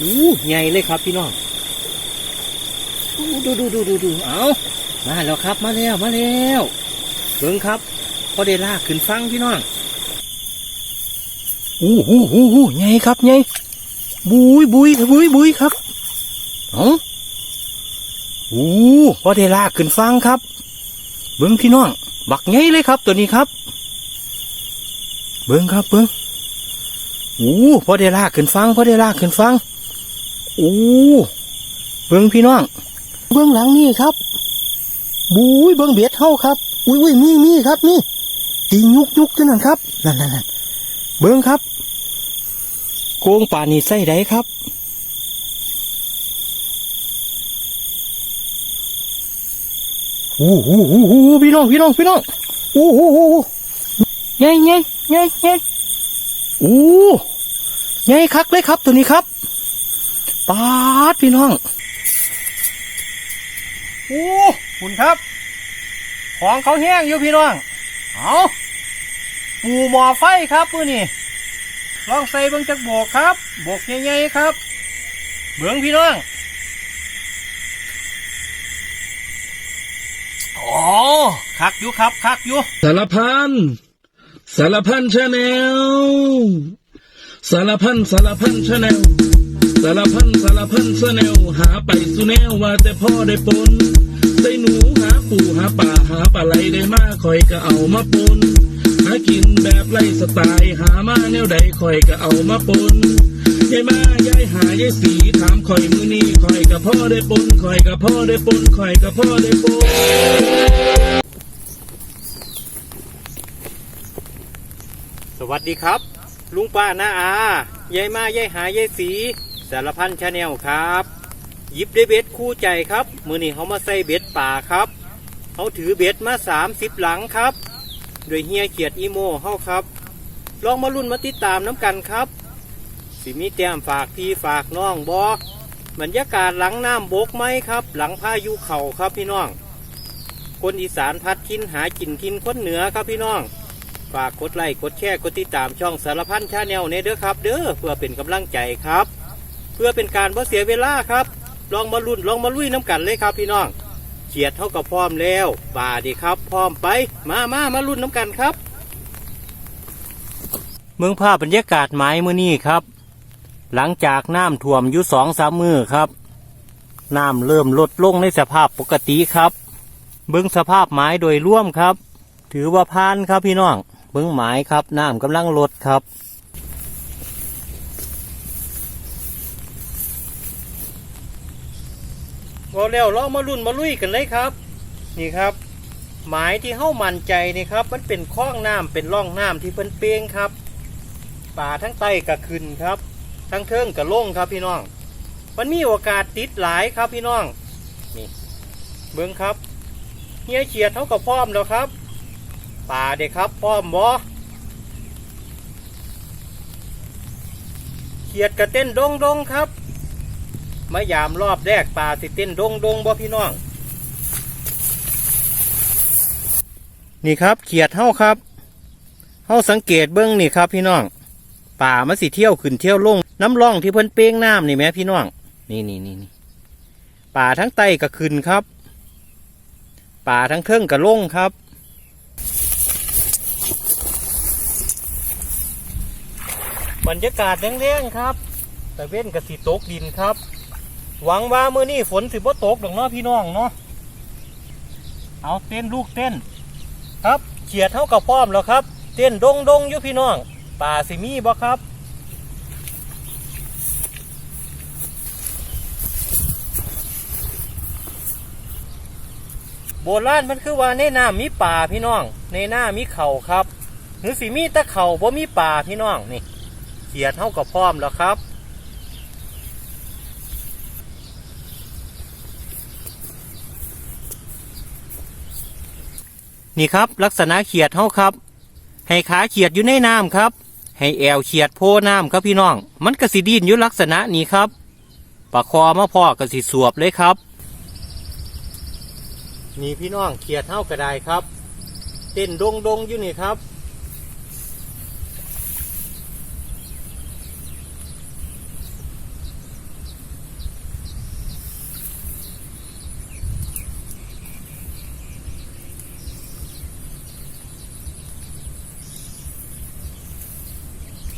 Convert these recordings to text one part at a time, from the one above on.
อู้ใหญ่เลยครับพี่น้องดูดูดูดูดูเอามาแล้วครับมาแล้วมาแล้วเบิ่งครับพอได้ลากขึ้นฟังพี่น้องอู้หูหูหูใหญ่ครับใหญ่บุยบุยบุยบุยครับเอาอู้พอได้ลากขึ้นฟังครับ เบิ่งพี่น้อง บักใหญ่เลยครับ ตัวนี้ครับ เบิ่งครับเบิ่งอู้พอได้ลากขึ้นฟังพอได้ลากขึ้นฟัง อู้เบิ่งพี่น้องเบื้องหลังนี่ครับบุ้ยเบื้องเบียดเท่าครับ อุ้ยอุ้ยมีมีครับนี่ตียุกยุกขึ้นนั่นครับนั่นนั่นนั่นเบื้องครับ โกงป่านี่ใส่ไดครับอู้หูหูหูพี่น้องพี่น้องพี่น้องอู้หูหูหูใหญ่ใหญ่ใหญ่ใหญ่อู้ใหญ่คักเลยครับตัวนี้ครับ ปาดพี่น้อง โอ้คุณครับ ของเขาแห้งอยู่พี่น้อง เอาปูหมอไฟครับมือนี่ลองใส่เบิ้งจักโบกครับ โบกใหญ่ๆครับ เบิ้งพี่น้องโอ้คักอยู่ครับ คักอยู่สารพันสารพันชาแนลสารพันสารพันชาแนล สารพันสารพันชาแนลหาไปสุแนวว่าแต่พ่อได้ปนใส่หนูหาปูหาป่าหาปลาไหลได้มาคอยก็เอามาปนหากินแบบไล่สไตล์หามาแนวใดคอยก็เอามาปนยายมายายหายายสีถามคอยมือนี้คอยกับพ่อได้ปนคอยกับพ่อได้ปนคอยกับพ่อได้ปนสวัสดีครับ ลุงป้าน้าอายายมายายหายายสี สารพันชาแนลครับยิบได้เบ็ดคู่ใจครับ มือนี้เขามาใส่เบ็ดป่าครับเขาถือเบ็ดมาสามสิบหลังครับ โดยเฮียเขียดอีโมเขาครับ ลองมาลุ้นมาติดตามน้ำกันครับ สิมีแต้มฝากพี่ฝากน้องบอบรรยากาศหลังน้ำบกไหมครับ หลังพายุเข่าครับพี่น้อง คนอีสานพัดทินหากินกินคนเหนือครับพี่น้องฝากกดไลค์กดแชร์กดติดตามช่องสารพันชาแนลเนเด้อครับ เด้อเพื่อเป็นกำลังใจครับ พื่อเป็นการบ่เสียเวลาครับ ลองมาลุ้นลองมาลุยน้ำกันเลยครับพี่น้องเขียดเท่ากับพร้อมแล้วป่าดีครับ พร้อมไปมามามาลุ้นน้ำกันครับ เมืองภาพบรรยากาศไม้เมื่อนี้ครับ หลังจากน้ำท่วมอยู่สองสามมือครับน้ำเริ่มลดลงในสภาพปกติครับเบิ้งสภาพไม้โดยร่วมครับ ถือว่าพานครับพี่น้องเบิ้งหมายครับน้ำกำลังลดครับ อแล้วเรามาลุ่นมาลุยกันเลยครับ นี่ครับ หมายที่เฮ้ามั่นใจนี่ครับ มันเป็นคลองน้ำเป็นร่องน้ำที่เพิ่นเปียงครับป่าทั้งใต้กับขึ้นครับ ทั้งเทิงกับล่งครับพี่น้อง มันมีโอกาสติดหลายครับพี่น้องนี่เบิ้งครับเฮียเฉียดเท่ากับพร้อมแล้วครับ ป่าเด็กครับพร้อมบ่เขียดกระเต้นดงดงครับ มายามรอบแรกป่าสิเต้นดงดงบ่พี่น้อง นี่ครับเขียดเท่าครับเท่าสังเกตเบิ้องนี่ครับพี่น้อง ป่ามันสิเที่ยวขึ้นเที่ยวลงน้ำร่องที่เพิ่นเป้งน้ำนี่แหม่พี่น้อง นี่นี่นี่นี่ป่าทั้งไตก็ขึ้นครับ ป่าทั้งเทิงก็ลงครับบรรยากาศแดงๆครับ แต่เว้นกับสีตกดินครับ หวังว่ามื้อนี้ฝนสิบ่ตกดอกเนาะพี่น้องเนาะเอาเต้นลูกเต้น ครับเขียดเท่ากับป้อมแล้วครับ เต้นดงดงอยู่พี่น้องป่าสิมีบ่ครับโบราณมันคือว่าในน้ำมีป่าพี่น้อง ในหน้ามีเขาครับ หรือสิมีตะเขาบ่มีป่าพี่น้องนี่เขียดเท่ากับพร้อมแล้วครับ นี่ครับลักษณะเขียดเท่าครับ ให้ขาเขียดอยู่ในน้ำครับ ให้แอวเขียดโพน้ำครับพี่น้อง มันกระสีดินอยู่ลักษณะนี้ครับปากคอมาพ่อกระสีสวบเลยครับ นี่พี่น้องเขียดเท่ากระไดครับ เต้นดงดงอยู่นี่ครับ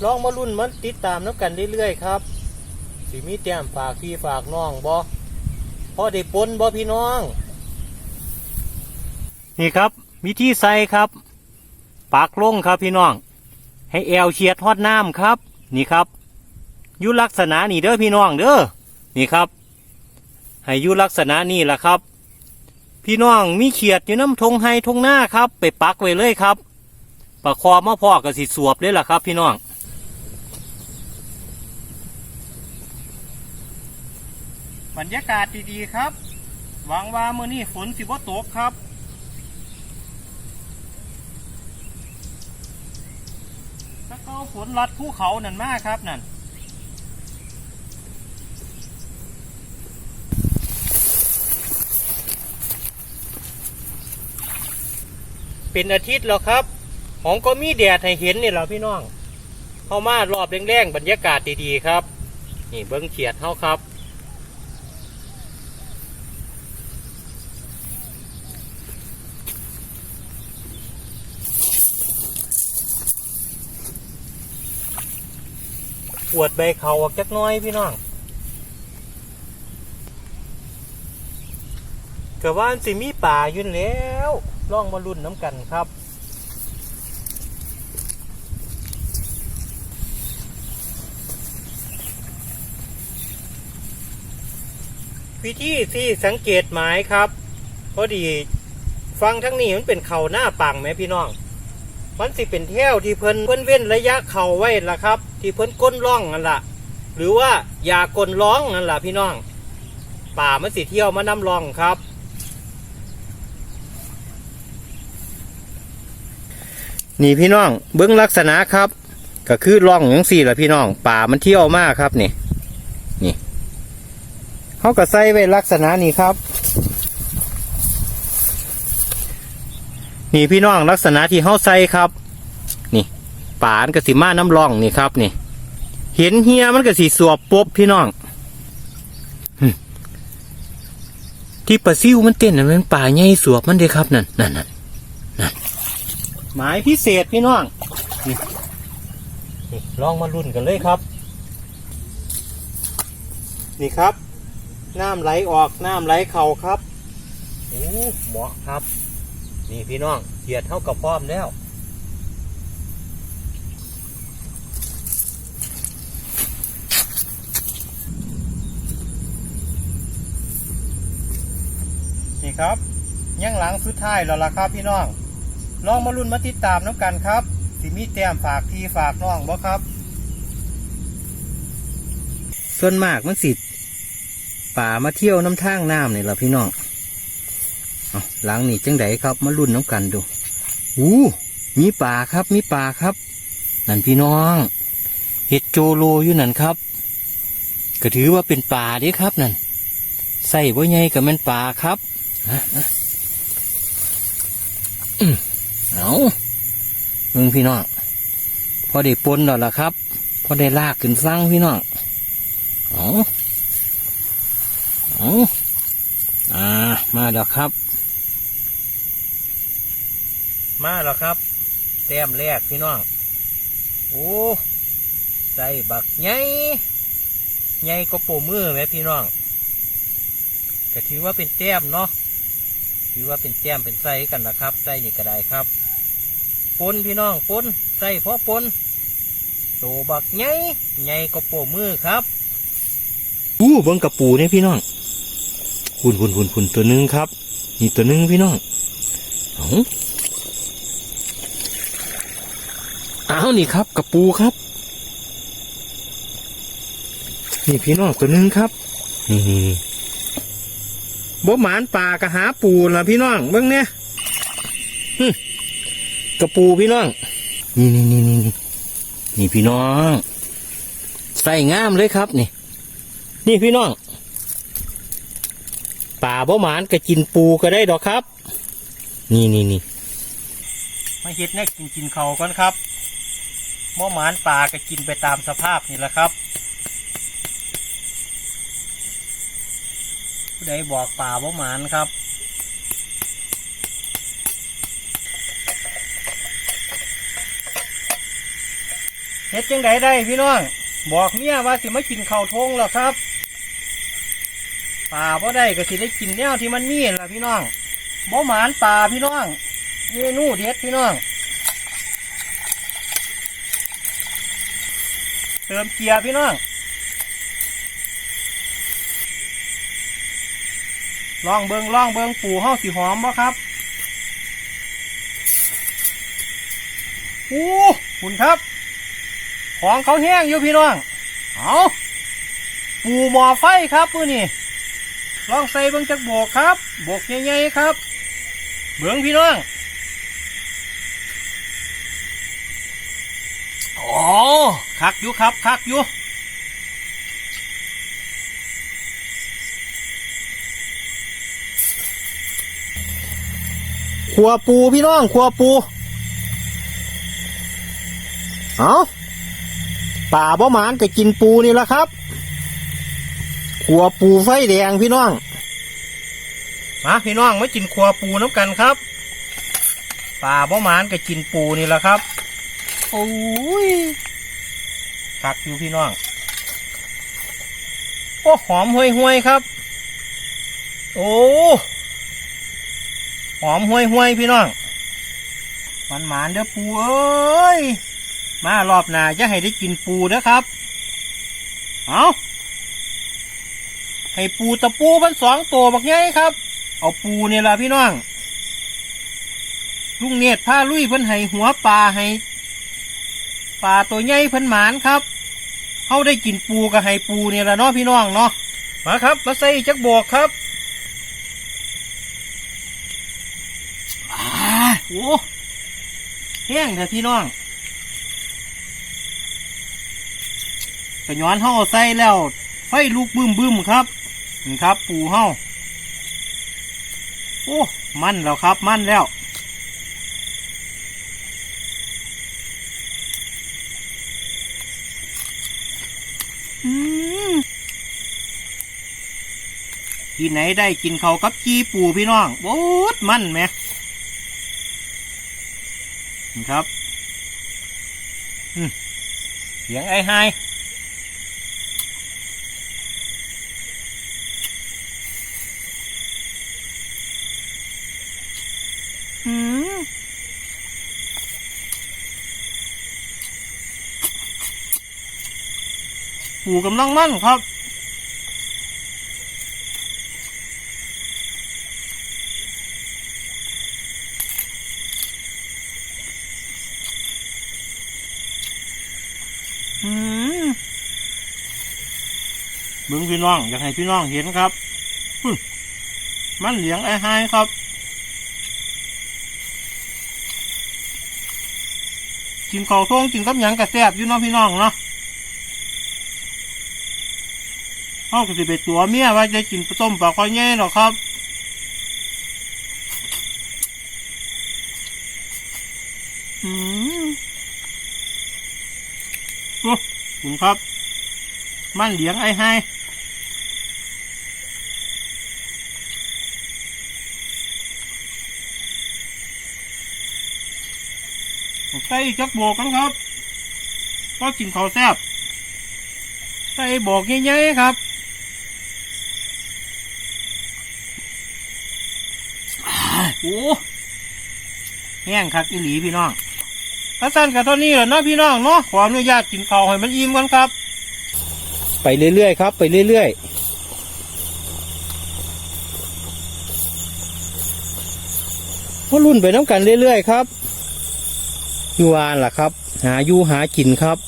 ลองมารุ่นมันติดตามน้ำกันเรื่อยๆครับสิมีแต้มฝากพี่ฝากน้องบ่พอได้ปนบ่พี่น้อง นี่ครับวิธีใส่ครับ ปากลงครับพี่น้อง ให้แอวเฉียดฮอดน้ำครับ นี่ครับยู่ลักษณะนี่เด้อพี่น้องเด้อนี่ครับ ให้ยู่ลักษณะนี่แหละครับ พี่น้องมีเขียดอยู่น้ำทงไฮทงหน้าครับ ไปปักไว้เลยครับประคอมาพ่อกับสิสวบเลยล่ะครับ พี่น้อง บรรยากาศดีๆครับ หวังว่ามื้อนี้ฝนสิบ่ตกครับถ้าเขาฝนลัดภูเขานั่นมากครับนั่นเป็นอาทิตย์แล้วครับ ของก็มีแดดให้เห็นนี่แหละพี่น้อง เข้ามารอบแรงๆบรรยากาศดีๆครับ นี่เบิ้งเฉียดเท่าครับ ปวดใบเขาออกจักน้อยพี่น้องกะว่าอันสิมีป่าอยู่นั่นแล้วล่องมารุ่นน้ำกันครับ วิธีที่สังเกตหมายครับพอดีฟังทั้งนี้มันเป็นเข่าหน้าปังไหมพี่น้อง มันสิเป็นแถวที่เพิ่นเพิ่นเว้นระยะเข่าไว้ละครับ ที่เพิ่นก้นร่องนั่นละหรือว่าอย่ากลนร้องนั่นละพี่น้อง ป่ามันสิเที่ยวมาน้ำร่องครับ นี่พี่น้องเบื้องลักษณะครับ ก็คือร่องอย่างสี่ละพี่น้อง ป่ามันเที่ยวมากครับนี่นี่เขาก็ใส่ไว้ลักษณะนี้ครับนี่พี่น้องลักษณะที่เขาใส่ครับ ป่านกระสีมาน้ำร่องนี่ครับนี่ เห็นเฮียมันกระสีสวบปบพี่น้องที่ปลาซิวมันเต้นนั่นมันป่าใหญ่สวบมันเด้ครับนั่นนั่นนั่นนั่นหมายพิเศษพี่น้องนี่ลองมารุ่นกันเลยครับ นี่ครับ น้ำไหลออกน้ำไหลเข่าครับโอ้เหมาะครับ นี่พี่น้องเกียดเท่ากับพร้อมแล้ว นี่ครับยังหลังสุดท้ายแล้วล่ะครับพี่น้อง ลองมาลุ้นมาติดตามน้ำกันครับ สิมีแต้มฝากพี่ฝากน้องบ่ครับ ส่วนมากมันสิป่ามาเที่ยวน้ำทางน้ำนี่แหละพี่น้องเอาหลังนี่จังไดครับมาลุ้นน้ำกันดูอู้มีป่าครับมีป่าครับ นั่นพี่น้อง เห็ดโจโลอยู่นั่นครับ ก็ถือว่าเป็นป่าเด้ครับนั่นใส่บ่ใหญ่กับมันป่าครับ เอามึงพี่น้อง พอได้ปนแล้วล่ะครับ พอได้ลากขึ้นฟังพี่น้อง เอาเอาอ่า มาแล้วครับ มาแล้วครับ แต้มแรกพี่น้อง โอ้ใส่บักใหญ่ใหญ่ก็โปมือไหมพี่น้องก็ถือว่าเป็นแต้มเนาะ ถือว่าเป็นแต้มเป็นไส้กันนะครับไส้นี่ก็ได้ครับปนพี่น้องปนใส่เพราะปนโตบักใหญ่ใหญ่ก็โปมือครับอู้เบิ้งกระปูเนี่ยพี่น้องหุ่นหุ่นหุ่นหุ่นตัวหนึงครับนี่ตัวหนึงพี่น้องเอาเอานี่ครับกระปูครับนี่พี่น้องตัวหนึงครับนี่ บ่หมานป่ากะหาปูล่ะพี่น้องเบิ้งเนี่ยหึกระปูพี่น้อง นี่นี่นี่นี่นี่นี่พี่น้อง ใส่งามเลยครับนี่ นี่พี่น้อง ป่าบ่หมานก็กินปูก็ได้ดอกครับ นี่นี่นี่มาเฮ็ดแน่กินกินเขาก่อนครับบ่หมานป่าก็กินไปตามสภาพนี่แหละครับ ผู้ใดบอกป่าบ่หมานครับเฮ็ดจังไดได้พี่น้อง บอกเมียว่าสิมากินข้าวทงแล้วครับป่าบ่ได้ก็สิได้กินแนวที่มันมีล่ะพี่น้องบ่หมานป่าพี่น้องเมนูเด็ดพี่น้องเติมเกียร์พี่น้อง ลองเบิงลองเบิงปูเฮาสีหอมบ่ครับอู้คุณครับ ของเขาแห้งอยู่พี่น้อง เอาปูหมอไฟครับปื้อนี่ลองใส่เบิงจักโบกครับ โบกใหญ่ๆครับ เบิงพี่น้องโอ้คักอยู่ครับคักอยู่ ขัวปูพี่น้องขัวปู เอาป่าบ่หมานก็กินปูนี่ละครับขัวปูไฟแดงพี่น้อง มาพี่น้องมากินขัวปูน้ำกันครับ ป่าบ่หมานก็กินปูนี่ละครับ โอ้ยคักอยู่พี่น้อง โอ้หอมห่วยห่วยๆครับ โอ้ หอมห้วยห้วยๆพี่น้องมันหมานเด้อปูเอ้ยมารอบหน้าจะให้ได้กินปูเด้อครับ เอาให้ปูตะปูมันสองตัวบักใหญ่ครับ เอาปูเนี่ยละพี่น้องลุงเนตรผ้าลุยเพิ่นให้หัวปลาให้ปลาตัวใหญ่เพิ่นหมานครับเขาได้กินปูกับให้ปูเนี่ยละเนาะพี่น้องเนาะมาครับ มาใส่จักบวกครับ อ่า โอ้แห้งแต่พี่น้องกระย้อนเห่าใส่แล้ว ไฟลูกบึ้มบึ้มครับนี่ครับ ปูเห่าโอ้ มันแล้วครับ มันแล้วอืมที่ไหนได้กินเขากับจีปูพี่น้องโบ๊ดมันไหม นี่ครับอืมเสียงไอ้ไฮอืมปูกำลังมั่นครับ อืมเบึงพี่ น้อง อยากให้พี่น้องเห็นครับมันเหลียงไอ้ไฮครับกินข้าวทงกินกับหยังกระแซบอยู่น้องพี่น้องเนาะเขาก็สิไปตัวเมียว่าจะกินต้มปลาคอยแง่หรอครับอืมโอ้คุณครับ มันเหลียงไอ้ไฮ ใส่จักโบกกันครับก็กินข้าวแซ่บใส่โบอกใหญ่ๆครับโอ้แห้งคักอีหลีพี่น้องอาจารย์กับเท่านี้แหละเนาะพี่น้องเนาะขออนุญาตกินข้าวให้มันอิ่มกันครับ ไปเรื่อยๆครับ ไปเรื่อยๆพอรุ่นไปน้ำกันเรื่อยๆครับ อยู่วานล่ะครับ หาอยู่หากินครับ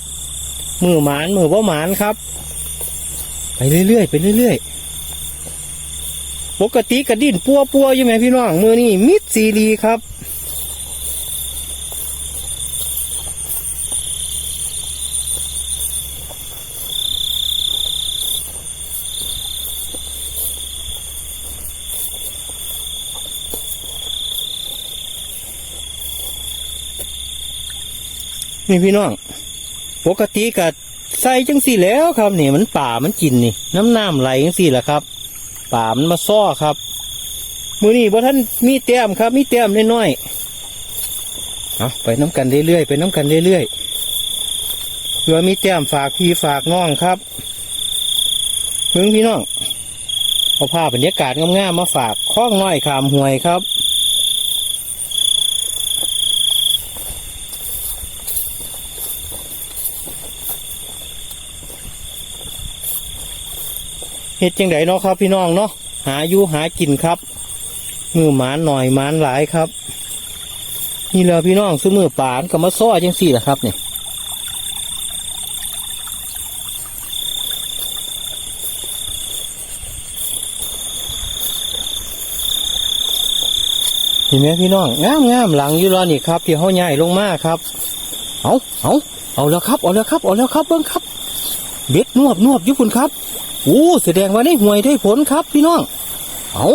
มือหมานมือว่าหมานครับ ไปเรื่อยๆไปเรื่อยๆปกติกระดิ่นปัวปัวอยู่ไหมพี่น้องมือนี่มิดซีรีครับ นี่พี่น้อง ปกติก็ใส่จังสี่แล้วครับนี่มันป่ามันกินนี่ น้ำน้ำไหลจังสี่แหละครับ ป่ามันมาซ้อครับ มือนี่บ่ท่านมีแต้มครับ มีแต้มน้อยๆเอาไปน้ำกันเรื่อยๆไปน้ำกันเรื่อยๆเรือมีแต้มฝากพี่ฝากน้องครับมึงพี่น้องเอาภาพบรรยากาศงามๆมาฝากคล้องน้อยขามห่วยครับ เฮ็ดจังไดเนาะครับ พี่น้องเนาะหาอยู่หากินครับ มือหมานหน่อยหมานหลายครับ นี่เลยพี่น้องซื้อมือปานกับมาซ้อจังสี่แหละครับเนี่ยเห็นไหมพี่น้องงามงามหลังอยู่รอนี่ครับที่เขาใหญ่ลงมาครับ เอาเอาเอาแล้วครับเอาแล้วครับเอาแล้วครับเบิ้งครับ เบ็ดนวบนวบยู่คุณครับ โอ้แสดงว่าได้หวยได้ผลครับพี่น้อง เอา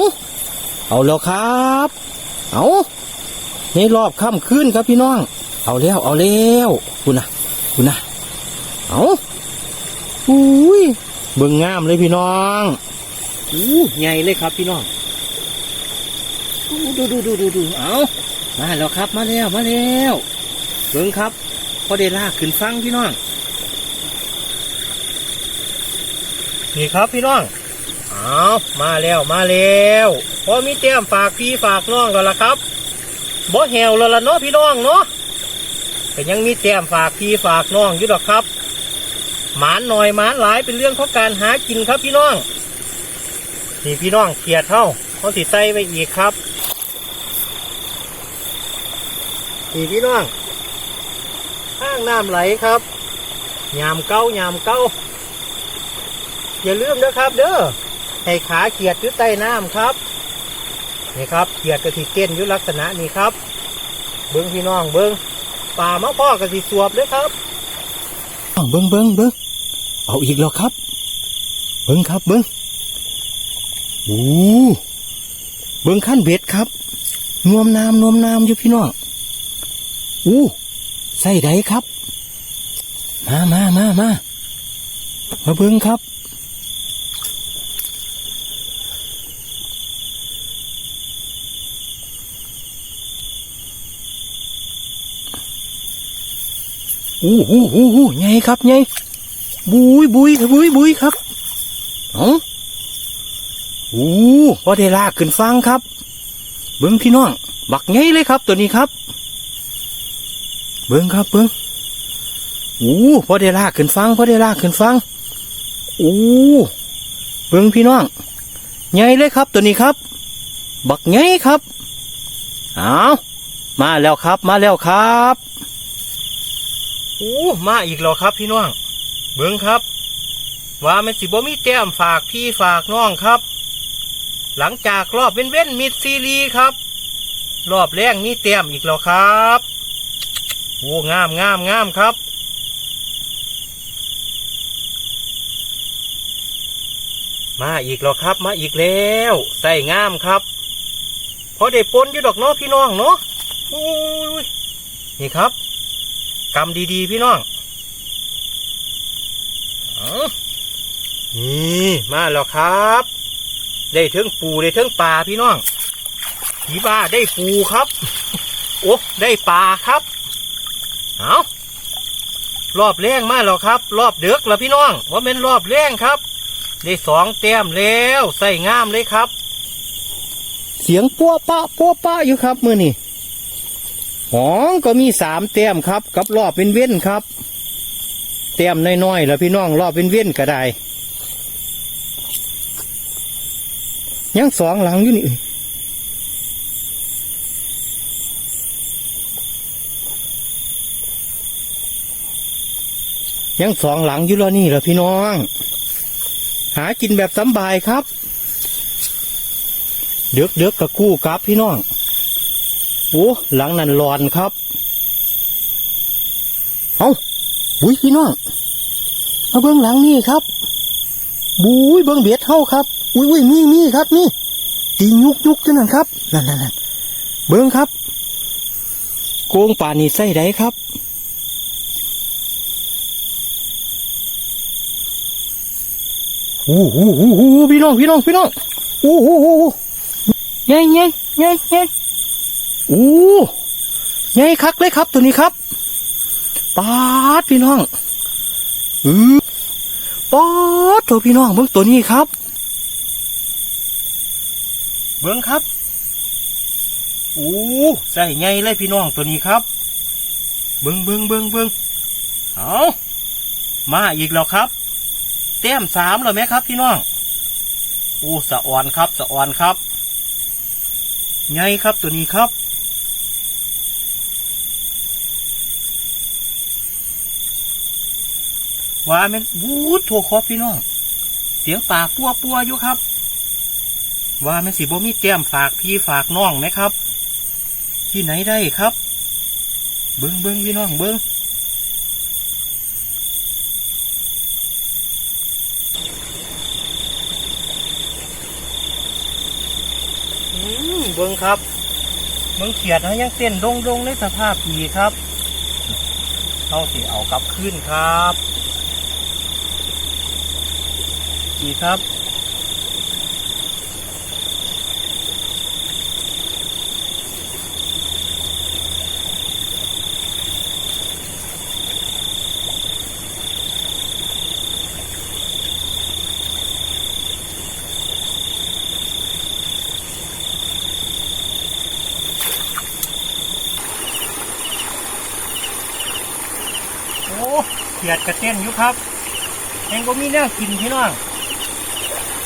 เอาแล้วครับ เอาในรอบค่ำคืนครับพี่น้อง เอาแล้วเอาแล้วคุณนะคุณนะเอาอุ้ยเบิ่งงามเลยพี่น้องอู้ใหญ่เลยครับพี่น้องดูดูดูดูดูเอามาแล้วครับมาแล้วมาแล้วเบิ่งครับพอได้ลากขึ้นฟังพี่น้อง นี่ครับพี่น้องเอามาแล้วมาแล้วพอมีเตรียมฝากพี่ฝากน้องกันละครับบ่แหวแล้วล่ะเนาะพี่น้องเนาะแต่ยังมีเตรียมฝากพี่ฝากน้องอยู่ดอกครับ หมานหน่อยหมานหลายเป็นเรื่องของการหากินครับพี่น้องนี่พี่น้องเขียดเท่าเขาติดใส่ไว้อีกครับนี่พี่น้องข้างน้ำไหลครับยามเก้ายามเก้า อย่าลืมนะครับ เด้อให้ขาเขียดอยู่ใต้น้ำครับนี่ครับเขียดกระติเต้นอยู่ลักษณะนี้ครับ เบิ้งพี่น้องเบิ้งป่ามะพ่อกระติสวบเลยครับเบิ้งเบิ้งเบิ้งเอาอีกแล้วครับ เบิ้งครับเบิ้งโอ้เบิ้งขั้นเบ็ดครับนวมน้ำนวมน้ำอยู่พี่น้องอู้ใส่ใดครับ มามามามามาเบิ้งครับ อู้หูหูหูไงครับไงบุยบุยบุยบุยครับเอ๋ออู้พอได้ลากขึ้นฟังครับ เบิ้งพี่น้อง บักไงเลยครับ ตัวนี้ครับ เบิ้งครับเบิ้งอู้พอได้ลากขึ้นฟังพอได้ลากขึ้นฟังอู้เบิ้งพี่น้องไงเลยครับ ตัวนี้ครับ บักไงครับ เอามาแล้วครับ มาแล้วครับ อู้มาอีกแล้วครับพี่น้อง เบิ้งครับ ว่ามันสิบ่มีแต้มฝากพี่ฝากน้องครับ หลังจากรอบเว้นเว้นมิดซีรีส์ครับ รอบแรกมีแต้มอีกแล้วครับโอ้งามงามงามครับมาอีกแล้วครับมาอีกแล้วใส่งามครับพอได้ปนอยู่ดอกเนาะพี่น้องเนาะโอ้นี่ครับ กำดีๆ พี่น้องอนี่มาแล้วครับ ได้เทิงปูได้เทิงปลาพี่น้องผีบ้าได้ปูครับ โอ้ได้ปลาครับ เอารอบแรงมาแล้วครับ รอบเดือกแล้วพี่น้องว่าเป็นรอบแรงครับ ได้สองแต้มแล้วใส่งามเลยครับ เสียงปัวปะปัวปะอยู่ครับมือนี่ หองก็มีสามแต้มครับ กับรอบเป็นเว้นครับ แต้มน้อยๆแล้วพี่น้องรอบเป็นเว้นก็ได้ยังสองหลังอยู่นี่ยังสองหลังอยู่แล้วนี่แหละพี่น้อง หากินแบบสบายครับ เดือกเดือกกับกู้กับพี่น้อง โอ้หลังนั้นร้อนครับ เอาบุ้ยพี่น้องมาเบิ้งหลังนี่ครับ บุ้ยเบิ้งเบียดเท่าครับ อุ้ยอุ้ยมีมีครับนี่ตียุกยุกขึ้นนั่นครับนั่นนั่นนั่นเบิ้งครับ โกงป่านี่ใส่ไดครับอู้หูหูหูพี่น้องพี่น้องพี่น้องอู้หูหูหูใหญ่ใหญ่ใหญ่ใหญ่ อู้ใหญ่คักเลยครับตัวนี้ครับปาดพี่น้องอือป๊อดโถพี่น้องเบิ่งตัวนี้ครับ เบิ่งครับโอ้ใส่ไงเลยพี่น้องตัวนี้ครับ เบิ่งเบิ่งเบิ่งเบิ่งเอามาอีกแล้วครับแต้มสามแล้วไหมครับ พี่น้องโอ้สะอ่อนครับสะอ่อนครับไงครับตัวนี้ครับ ว่าแมันวูดโทรคอพี่น้อง เสียงปากปัวปัวอยู่ครับ ว่าแมันสิบ่มีแก้มฝากพี่ฝากน้องไหมครับ ที่ไหนได้ครับ เบิ้งเบิ้งพี่น้องเบิ้งอืมเบิ้งครับเบิ้งเขียดเขายังเต้นดงดงในสภาพดีครับเขาสิเอากลับขึ้นครับ ดีครับ โอ้เขียดกระเต้นอยู่ครับแองก็มีแนวกินพี่น้อง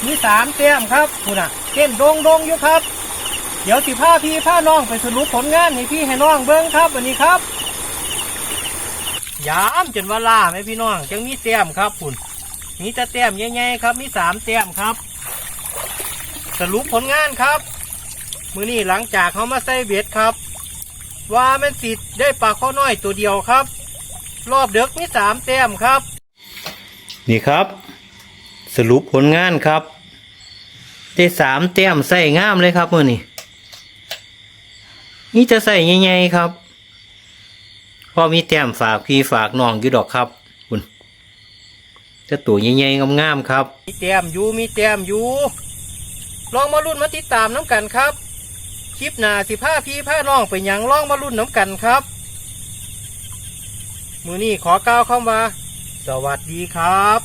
มีสามแต้มครับคุณอะเต้นโดงโดงอยู่ครับ เดี๋ยวสิพาพี่พาน้องไปสรุปผลงานให้พี่ให้น้องเบิ้งครับวันนี้ครับยามจนว่าล่าไหมพี่น้องจังมีแต้มครับคุณมีแต่แต้มใหญ่ๆครับ มีสามแต้มครับ สรุปผลงานครับ มือนี้หลังจากเขามาใส่เบ็ดครับ ว่าแมันสิได้ปลาข้อน้อยตัวเดียวครับ รอบเด็กมีสามแต้มครับ นี่ครับ สรุปผลงานครับได้สามแต้มใส่งามเลยครับมื่อนี้นี่จะใส่ใหญ่ๆครับพอมีแต้มฝากพี่ฝากน้องอยู่ดอกครับคุณจะตัวใหญ่ๆงามๆครับ มีแต้มอยู่มีแต้มอยู่ลองมารุ่นมาติดตามน้ำกันครับ คลิปหน้าสิผ้าพี่ผ้าน้องไปยังลองมารุ่นน้ำกันครับ มือนี้ขอกล่าวคำว่า สวัสดีครับ